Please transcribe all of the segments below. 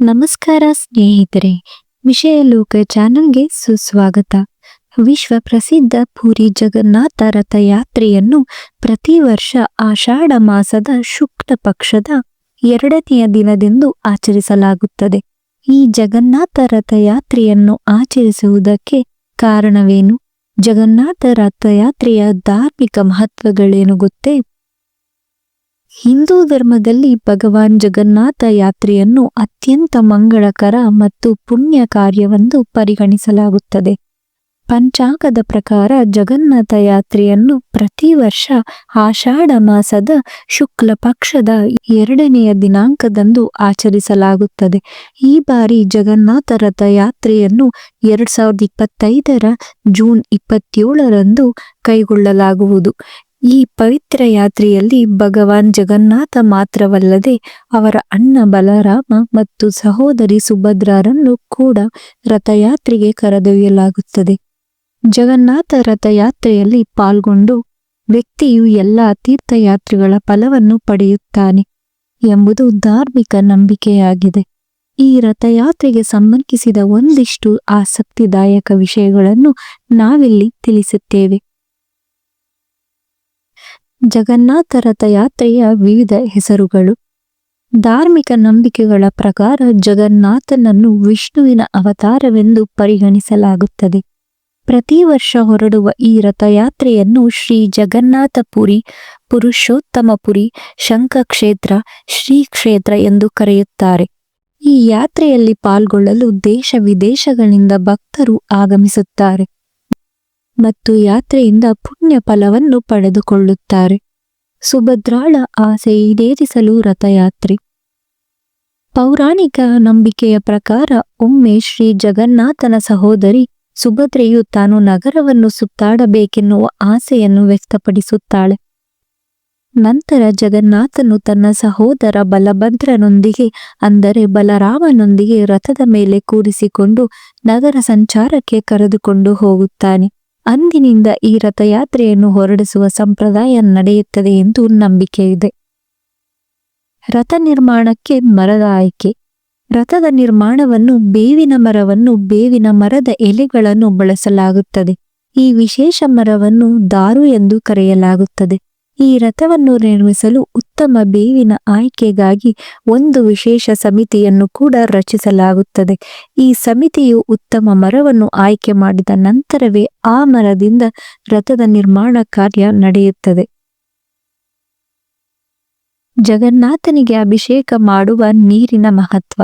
ನಮಸ್ಕಾರ ಸ್ನೇಹಿತರೆ, ವಿಷಯ ಲೋಕ ಚಾನಲ್ಗೆ ಸುಸ್ವಾಗತ. ವಿಶ್ವ ಪ್ರಸಿದ್ಧ ಪುರಿ ಜಗನ್ನಾಥ ರಥಯಾತ್ರೆಯನ್ನು ಪ್ರತಿ ವರ್ಷ ಆಷಾಢ ಮಾಸದ ಶುಕ್ಲ ಪಕ್ಷದ ಎರಡನೆಯ ದಿನದಂದು ಆಚರಿಸಲಾಗುತ್ತದೆ. ಈ ಜಗನ್ನಾಥ ರಥಯಾತ್ರೆಯನ್ನು ಆಚರಿಸುವುದಕ್ಕೆ ಕಾರಣವೇನು? ಜಗನ್ನಾಥ ರಥಯಾತ್ರೆಯ ಧಾರ್ಮಿಕ ಮಹತ್ವಗಳೇನು ಗೊತ್ತೇ? ಹಿಂದೂ ಧರ್ಮದಲ್ಲಿ ಭಗವಾನ್ ಜಗನ್ನಾಥ ಯಾತ್ರೆಯನ್ನು ಅತ್ಯಂತ ಮಂಗಳಕರ ಮತ್ತು ಪುಣ್ಯ ಕಾರ್ಯವೆಂದು ಪರಿಗಣಿಸಲಾಗುತ್ತದೆ. ಪಂಚಾಂಗದ ಪ್ರಕಾರ ಜಗನ್ನಾಥ ಯಾತ್ರೆಯನ್ನು ಪ್ರತಿ ವರ್ಷ ಆಷಾಢ ಮಾಸದ ಶುಕ್ಲ ಪಕ್ಷದ ಎರಡನೆಯ ದಿನಾಂಕದಂದು ಆಚರಿಸಲಾಗುತ್ತದೆ. ಈ ಬಾರಿ ಜಗನ್ನಾಥ ರಥ ಯಾತ್ರೆಯನ್ನು ಎರಡ್ ಸಾವಿರದ ಇಪ್ಪತ್ತೈದರ ಜೂನ್ ಇಪ್ಪತ್ತೇಳರಂದು ಕೈಗೊಳ್ಳಲಾಗುವುದು. ಈ ಪವಿತ್ರ ಯಾತ್ರೆಯಲ್ಲಿ ಭಗವಾನ್ ಜಗನ್ನಾಥ ಮಾತ್ರವಲ್ಲದೆ ಅವರ ಅಣ್ಣ ಬಲರಾಮ ಮತ್ತು ಸಹೋದರಿ ಸುಭದ್ರರನ್ನು ಕೂಡ ರಥಯಾತ್ರೆಗೆ ಕರೆದೊಯ್ಯಲಾಗುತ್ತದೆ. ಜಗನ್ನಾಥ ರಥಯಾತ್ರೆಯಲ್ಲಿ ಪಾಲ್ಗೊಂಡು ವ್ಯಕ್ತಿಯು ಎಲ್ಲ ತೀರ್ಥಯಾತ್ರೆಗಳ ಫಲವನ್ನು ಪಡೆಯುತ್ತಾನೆ ಎಂಬುದು ಧಾರ್ಮಿಕ ನಂಬಿಕೆಯಾಗಿದೆ. ಈ ರಥಯಾತ್ರೆಗೆ ಸಂಬಂಧಿಸಿದ ಒಂದಿಷ್ಟು ಆಸಕ್ತಿದಾಯಕ ವಿಷಯಗಳನ್ನು ನಾವಿಲ್ಲಿ ತಿಳಿಸುತ್ತೇವೆ. ಜಗನ್ನಾಥ ರಥಯಾತ್ರೆಯ ವಿವಿಧ ಹೆಸರುಗಳು. ಧಾರ್ಮಿಕ ನಂಬಿಕೆಗಳ ಪ್ರಕಾರ ಜಗನ್ನಾಥನನ್ನು ವಿಷ್ಣುವಿನ ಅವತಾರವೆಂದು ಪರಿಗಣಿಸಲಾಗುತ್ತದೆ. ಪ್ರತಿ ವರ್ಷ ಹೊರಡುವ ಈ ರಥಯಾತ್ರೆಯನ್ನು ಶ್ರೀ ಜಗನ್ನಾಥಪುರಿ, ಪುರುಷೋತ್ತಮಪುರಿ, ಶಂಖಕ್ಷೇತ್ರ ಶ್ರೀ ಕ್ಷೇತ್ರ ಎಂದು ಕರೆಯುತ್ತಾರೆ. ಈ ಯಾತ್ರೆಯಲ್ಲಿ ಪಾಲ್ಗೊಳ್ಳಲು ದೇಶ ವಿದೇಶಗಳಿಂದ ಭಕ್ತರು ಆಗಮಿಸುತ್ತಾರೆ. ಮತ್ತು ಯಾತ್ರೆಯಿಂದ ಪುಣ್ಯ ಫಲವನ್ನು ಪಡೆದುಕೊಳ್ಳುತ್ತಾರೆ. ಸುಭದ್ರಾಳ ಆಸೆ ಈಡೇರಿಸಲು ರಥಯಾತ್ರೆ. ಪೌರಾಣಿಕ ನಂಬಿಕೆಯ ಪ್ರಕಾರ ಒಮ್ಮೆ ಶ್ರೀ ಜಗನ್ನಾಥನ ಸಹೋದರಿ ಸುಭದ್ರೆಯು ತಾನು ನಗರವನ್ನು ಸುತ್ತಾಡಬೇಕೆನ್ನುವ ಆಸೆಯನ್ನು ವ್ಯಕ್ತಪಡಿಸುತ್ತಾಳೆ. ನಂತರ ಜಗನ್ನಾಥನು ತನ್ನ ಸಹೋದರ ಬಲಭದ್ರನೊಂದಿಗೆ, ಅಂದರೆ ಬಲರಾಮನೊಂದಿಗೆ ರಥದ ಮೇಲೆ ಕೂರಿಸಿಕೊಂಡು ನಗರ ಸಂಚಾರಕ್ಕೆ ಕರೆದುಕೊಂಡು ಹೋಗುತ್ತಾನೆ. ಅಂದಿನಿಂದ ಈ ರಥಯಾತ್ರೆಯನ್ನು ಹೊರಡಿಸುವ ಸಂಪ್ರದಾಯ ನಡೆಯುತ್ತದೆ ಎಂದು ನಂಬಿಕೆಯಿದೆ ರಥ ನಿರ್ಮಾಣಕ್ಕೆ ಮರದ ಆಯ್ಕೆ. ರಥದ ನಿರ್ಮಾಣವನ್ನು ಬೇವಿನ ಮರವನ್ನು ಬೇವಿನ ಮರದ ಎಲೆಗಳನ್ನು ಬಳಸಲಾಗುತ್ತದೆ. ಈ ವಿಶೇಷ ಮರವನ್ನು ದಾರು ಎಂದು ಕರೆಯಲಾಗುತ್ತದೆ. ಈ ರಥವನ್ನು ನಿರ್ಮಿಸಲು ಉತ್ತಮ ಬೇವಿನ ಆಯ್ಕೆಗಾಗಿ ಒಂದು ವಿಶೇಷ ಸಮಿತಿಯನ್ನು ಕೂಡ ರಚಿಸಲಾಗುತ್ತದೆ. ಈ ಸಮಿತಿಯು ಉತ್ತಮ ಮರವನ್ನು ಆಯ್ಕೆ ಮಾಡಿದ ನಂತರವೇ ಆ ಮರದಿಂದ ರಥದ ನಿರ್ಮಾಣ ಕಾರ್ಯ ನಡೆಯುತ್ತದೆ. ಜಗನ್ನಾಥನಿಗೆ ಅಭಿಷೇಕ ಮಾಡುವ ನೀರಿನ ಮಹತ್ವ.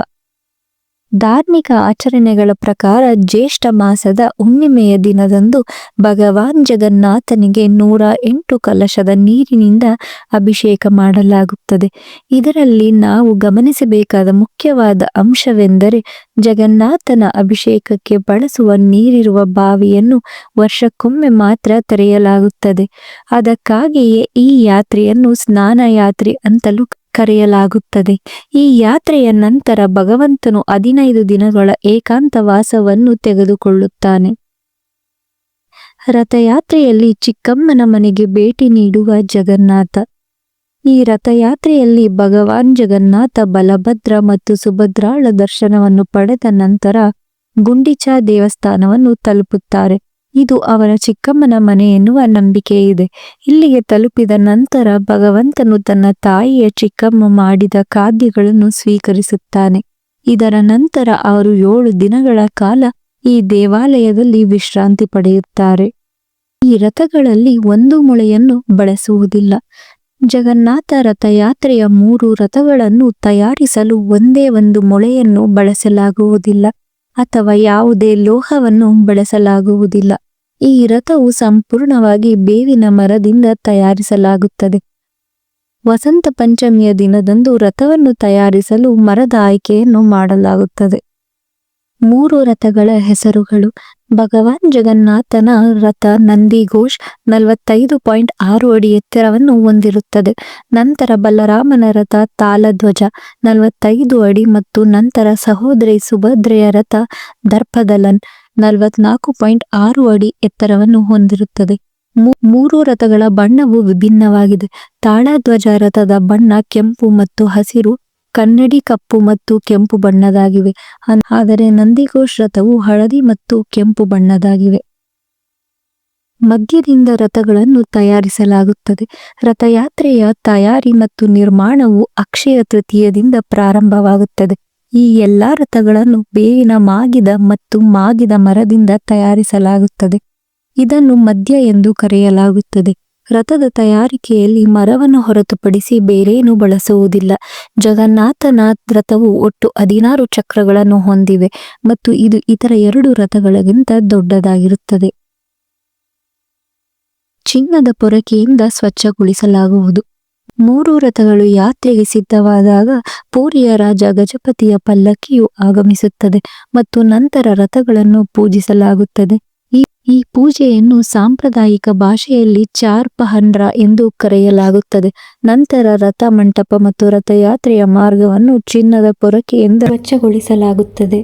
ಧಾರ್ಮಿಕ ಆಚರಣೆಗಳ ಪ್ರಕಾರ ಜ್ಯೇಷ್ಠ ಮಾಸದ ಹುಣ್ಣಿಮೆಯ ದಿನದಂದು ಭಗವಾನ್ ಜಗನ್ನಾಥನಿಗೆ ನೂರ ಎಂಟು ಕಲಶದ ನೀರಿನಿಂದ ಅಭಿಷೇಕ ಮಾಡಲಾಗುತ್ತದೆ. ಇದರಲ್ಲಿ ನಾವು ಗಮನಿಸಬೇಕಾದ ಮುಖ್ಯವಾದ ಅಂಶವೆಂದರೆ ಜಗನ್ನಾಥನ ಅಭಿಷೇಕಕ್ಕೆ ಬಳಸುವ ನೀರಿರುವ ಬಾವಿಯನ್ನು ವರ್ಷಕ್ಕೊಮ್ಮೆ ಮಾತ್ರ ತೆರೆಯಲಾಗುತ್ತದೆ. ಅದಕ್ಕಾಗಿಯೇ ಈ ಯಾತ್ರೆಯನ್ನು ಸ್ನಾನ ಯಾತ್ರೆ ಅಂತಲೂ ಕರೆಯಲಾಗುತ್ತದೆ. ಈ ಯಾತ್ರೆಯ ನಂತರ ಭಗವಂತನು ಹದಿನೈದು ದಿನಗಳ ಏಕಾಂತವಾಸವನ್ನು ತೆಗೆದುಕೊಳ್ಳುತ್ತಾನೆ. ರಥಯಾತ್ರೆಯಲ್ಲಿ ಚಿಕ್ಕಮ್ಮನ ಮನೆಗೆ ಭೇಟಿ ನೀಡುವ ಜಗನ್ನಾಥ. ಈ ರಥಯಾತ್ರೆಯಲ್ಲಿ ಭಗವಾನ್ ಜಗನ್ನಾಥ ಬಲಭದ್ರ ಮತ್ತು ಸುಭದ್ರಾಳ ದರ್ಶನವನ್ನು ಪಡೆದ ನಂತರ ಗುಂಡಿಚಾ ದೇವಸ್ಥಾನವನ್ನು ತಲುಪುತ್ತಾರೆ. ಇದು ಅವರ ಚಿಕ್ಕಮ್ಮನ ಮನೆ ಎನ್ನುವ ನಂಬಿಕೆ ಇದೆ ಇಲ್ಲಿಗೆ ತಲುಪಿದ ನಂತರ ಭಗವಂತನು ತನ್ನ ತಾಯಿಯ ಚಿಕ್ಕಮ್ಮ ಮಾಡಿದ ಖಾದ್ಯಗಳನ್ನು ಸ್ವೀಕರಿಸುತ್ತಾನೆ. ಇದರ ನಂತರ ಅವರು ಏಳು ದಿನಗಳ ಕಾಲ ಈ ದೇವಾಲಯದಲ್ಲಿ ವಿಶ್ರಾಂತಿ ಪಡೆಯುತ್ತಾರೆ. ಈ ರಥಗಳಲ್ಲಿ ಒಂದು ಮೊಳೆಯನ್ನು ಬಳಸುವುದಿಲ್ಲ. ಜಗನ್ನಾಥ ರಥಯಾತ್ರೆಯ ಮೂರು ರಥಗಳನ್ನು ತಯಾರಿಸಲು ಒಂದೇ ಒಂದು ಮೊಳೆಯನ್ನು ಬಳಸಲಾಗುವುದಿಲ್ಲ ಅಥವಾ ಯಾವುದೇ ಲೋಹವನ್ನು ಬಳಸಲಾಗುವುದಿಲ್ಲ. ಈ ರಥವು ಸಂಪೂರ್ಣವಾಗಿ ಬೇವಿನ ಮರದಿಂದ ತಯಾರಿಸಲಾಗುತ್ತದೆ. ವಸಂತ ಪಂಚಮಿಯ ದಿನದಂದು ರಥವನ್ನು ತಯಾರಿಸಲು ಮರದ ಆಯ್ಕೆಯನ್ನು ಮಾಡಲಾಗುತ್ತದೆ. ಮೂರು ರಥಗಳ ಹೆಸರುಗಳು ಭಗವಾನ್ ಜಗನ್ನಾಥನ ರಥ ನಂದಿಘೋಷ್ ನಲವತ್ತೈದು ಪಾಯಿಂಟ್ ಆರು ಅಡಿ ಎತ್ತರವನ್ನು ಹೊಂದಿರುತ್ತದೆ. ನಂತರ ಬಲರಾಮನ ರಥ ತಾಲಧ್ವಜ ನಲವತ್ತೈದು ಅಡಿ ಮತ್ತು ನಂತರ ಸಹೋದರಿ ಸುಭದ್ರೆಯ ರಥ ದರ್ಪದಲನ್ ನಲವತ್ನಾಲ್ಕು ಪಾಯಿಂಟ್ ಆರು ಅಡಿ ಎತ್ತರವನ್ನು ಹೊಂದಿರುತ್ತದೆ. ಮೂರು ರಥಗಳ ಬಣ್ಣವು ವಿಭಿನ್ನವಾಗಿದೆ. ತಾಳಧ್ವಜ ರಥದ ಬಣ್ಣ ಕೆಂಪು ಮತ್ತು ಹಸಿರು, ಕನ್ನಡಿ ಕಪ್ಪು ಮತ್ತು ಕೆಂಪು ಬಣ್ಣದಾಗಿವೆ. ಆದರೆ ನಂದಿಘೋಷ್ ರಥವು ಹಳದಿ ಮತ್ತು ಕೆಂಪು ಬಣ್ಣದಾಗಿವೆ. ಮದ್ಯದಿಂದ ರಥಗಳನ್ನು ತಯಾರಿಸಲಾಗುತ್ತದೆ. ರಥಯಾತ್ರೆಯ ತಯಾರಿ ಮತ್ತು ನಿರ್ಮಾಣವು ಅಕ್ಷಯ ತೃತೀಯದಿಂದ ಪ್ರಾರಂಭವಾಗುತ್ತದೆ. ಈ ಎಲ್ಲಾ ರಥಗಳನ್ನು ಬೇವಿನ ಮಾಗಿದ ಮತ್ತು ಮಾಗಿದ ಮರದಿಂದ ತಯಾರಿಸಲಾಗುತ್ತದೆ. ಇದನ್ನು ಮದ್ಯ ಎಂದು ಕರೆಯಲಾಗುತ್ತದೆ. ರಥದ ತಯಾರಿಕೆಯಲ್ಲಿ ಮರವನ್ನು ಹೊರತುಪಡಿಸಿ ಬೇರೇನೂ ಬಳಸುವುದಿಲ್ಲ. ಜಗನ್ನಾಥನ ರಥವು ಒಟ್ಟು ಹದಿನಾರು ಚಕ್ರಗಳನ್ನು ಹೊಂದಿವೆ ಮತ್ತು ಇದು ಇತರ ಎರಡು ರಥಗಳಿಗಿಂತ ದೊಡ್ಡದಾಗಿರುತ್ತದೆ. ಚಿನ್ನದ ಪೊರಕೆಯಿಂದ ಸ್ವಚ್ಛಗೊಳಿಸಲಾಗುವುದು. ಮೂರು ರಥಗಳು ಯಾತ್ರೆಗೆ ಸಿದ್ಧವಾದಾಗ ಪೂರಿಯ ರಾಜ ಗಜಪತಿಯ ಪಲ್ಲಕ್ಕಿಯು ಆಗಮಿಸುತ್ತದೆ ಮತ್ತು ನಂತರ ರಥಗಳನ್ನು ಪೂಜಿಸಲಾಗುತ್ತದೆ. ಈ ಈ ಪೂಜೆಯನ್ನು ಸಾಂಪ್ರದಾಯಿಕ ಭಾಷೆಯಲ್ಲಿ ಚಾರ್ ಪಹನ್ರ ಎಂದು ಕರೆಯಲಾಗುತ್ತದೆ. ನಂತರ ರಥ ಮಂಟಪ ಮತ್ತು ರಥಯಾತ್ರೆಯ ಮಾರ್ಗವನ್ನು ಚಿನ್ನದ ಪೊರಕೆಯಿಂದ ಸ್ವಚ್ಛಗೊಳಿಸಲಾಗುತ್ತದೆ.